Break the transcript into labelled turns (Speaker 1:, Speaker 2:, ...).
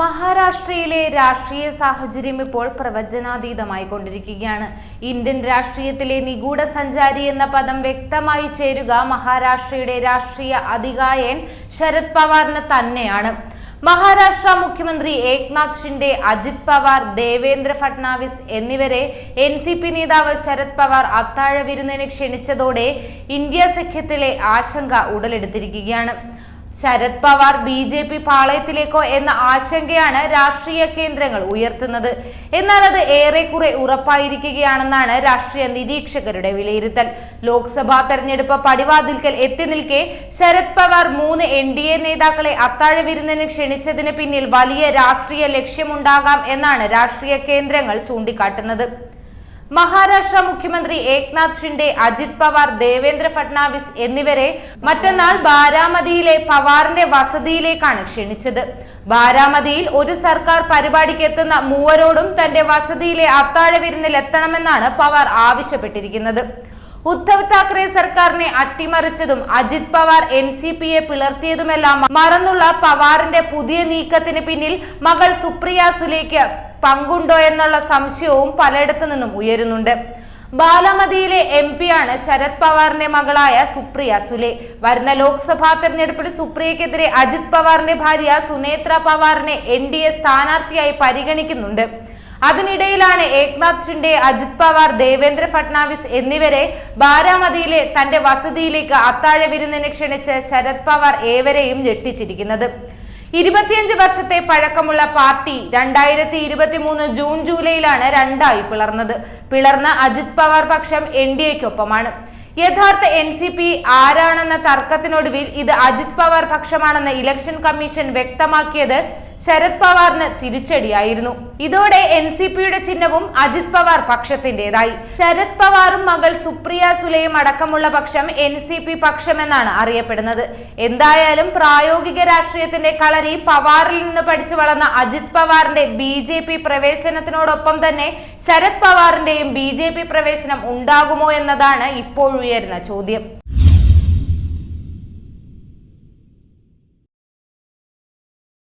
Speaker 1: മഹാരാഷ്ട്രയിലെ രാഷ്ട്രീയ സാഹചര്യം ഇപ്പോൾ പ്രവചനാതീതമായി കൊണ്ടിരിക്കുകയാണ്. ഇന്ത്യൻ രാഷ്ട്രീയത്തിലെ നിഗൂഢ സഞ്ചാരി എന്ന പദം വ്യക്തമായി ചേരുക മഹാരാഷ്ട്രയുടെ രാഷ്ട്രീയ അധികായൻ ശരത് പവാറിന് തന്നെയാണ്. മഹാരാഷ്ട്ര മുഖ്യമന്ത്രി ഏക്നാഥ് ഷിൻഡെ അജിത് പവാർ ദേവേന്ദ്ര ഫട്നാവിസ് എന്നിവരെ എൻ സി പി നേതാവ് ശരത് പവാർ അത്താഴ വിരുന്നിന് ക്ഷണിച്ചതോടെ ഇന്ത്യ സഖ്യത്തിലെ ആശങ്ക ഉടലെടുത്തിരിക്കുകയാണ്. Sharad Pawar B J P പാളയത്തിലേക്കോ എന്ന ആശങ്കയാണ് രാഷ്ട്രീയ കേന്ദ്രങ്ങൾ ഉയർത്തുന്നത്. എന്നാൽ അത് ഏറെക്കുറെ ഉറപ്പായിരിക്കുകയാണെന്നാണ് രാഷ്ട്രീയ നിരീക്ഷകരുടെ വിലയിരുത്തൽ. ലോക്സഭാ തെരഞ്ഞെടുപ്പ് പടിവാതിൽക്കൽ എത്തി നിൽക്കെ ശരത് പവാർ മൂന്ന് എൻ ഡി എ നേതാക്കളെ അത്താഴ വിരുന്നിന് ക്ഷണിച്ചതിന് പിന്നിൽ വലിയ രാഷ്ട്രീയ ലക്ഷ്യമുണ്ടാകാം എന്നാണ് രാഷ്ട്രീയ കേന്ദ്രങ്ങൾ ചൂണ്ടിക്കാട്ടുന്നത്. മഹാരാഷ്ട്ര മുഖ്യമന്ത്രി ഏക്നാഥ് ഷിൻഡെ അജിത് പവാർ ദേവേന്ദ്ര ഫട്നാവിസ് എന്നിവരെ മറ്റന്നാൾ ബാരാമതിയിലെ പവാറിന്റെ വസതിയിലേക്കാണ് ക്ഷണിച്ചത്. ബാരാമതിയിൽ ഒരു സർക്കാർ പരിപാടിക്ക് എത്തുന്ന മൂവരോടും തന്റെ വസതിയിലെ അത്താഴ വിരുന്നിൽ എത്തണമെന്നാണ് പവാർ ആവശ്യപ്പെട്ടിരിക്കുന്നത്. ഉദ്ധവ് താക്കറെ സർക്കാരിനെ അട്ടിമറിച്ചതും അജിത് പവാർ എൻ സി പിയെ പിളർത്തിയതുമെല്ലാം മറന്നുള്ള പവാറിന്റെ പുതിയ നീക്കത്തിന് പിന്നിൽ മകൾ സുപ്രിയ സുലേക്ക് പങ്കുണ്ടോ എന്നുള്ള സംശയവും പലയിടത്തു നിന്നും ഉയരുന്നുണ്ട്. ബാലമതിയിലെ എം പിയാണ് ശരത് പവാറിന്റെ മകളായ സുപ്രിയ സുലെ. വരുന്ന ലോക്സഭാ തെരഞ്ഞെടുപ്പിൽ സുപ്രിയക്കെതിരെ അജിത് പവാറിന്റെ ഭാര്യ സുനേത്ര പവാറിനെ എൻ ഡി എ സ്ഥാനാർത്ഥിയായി പരിഗണിക്കുന്നുണ്ട്. അതിനിടയിലാണ് ഏക്നാഥ് ഷിൻഡെ അജിത് പവാർ ദേവേന്ദ്ര ഫട്നാവിസ് എന്നിവരെ ബാരാമതിയിലെ തന്റെ വസതിയിലേക്ക് അത്താഴ വിരുന്നിനെ ക്ഷണിച്ച് ശരത് പവാർ ഏവരെയും ഞെട്ടിച്ചിരിക്കുന്നത്. ഇരുപത്തിയഞ്ച് വർഷത്തെ പഴക്കമുള്ള പാർട്ടി രണ്ടായിരത്തി ഇരുപത്തി മൂന്ന് ജൂൺ ജൂലൈയിലാണ് രണ്ടായി പിളർന്നത്. പിളർന്ന അജിത് പവാർ പക്ഷം എൻ ഡി എക്കൊപ്പമാണ്. യഥാർത്ഥ എൻ സി പി ആരാണെന്ന തർക്കത്തിനൊടുവിൽ ഇത് അജിത് പവാർ പക്ഷമാണെന്ന് ഇലക്ഷൻ കമ്മീഷൻ വ്യക്തമാക്കിയത് ശരത് പവാറിന് തിരിച്ചടിയായിരുന്നു. ഇതോടെ എൻ സി പിയുടെ ചിഹ്നവും അജിത് പവാർ പക്ഷത്തിന്റേതായി. ശരത് പവാറും മകൾ സുപ്രിയ സുലയും അടക്കമുള്ള പക്ഷം എൻ സി പി പക്ഷമെന്നാണ് അറിയപ്പെടുന്നത്. എന്തായാലും പ്രായോഗിക രാഷ്ട്രീയത്തിന്റെ കളരി പവാറിൽ നിന്ന് പഠിച്ചു വളർന്ന അജിത് പവാറിന്റെ ബി ജെ പി പ്രവേശനത്തിനോടൊപ്പം തന്നെ ശരത് പവാറിന്റെയും ബി ജെ പി പ്രവേശനം ഉണ്ടാകുമോ എന്നതാണ് ഇപ്പോഴുയരുന്ന ചോദ്യം.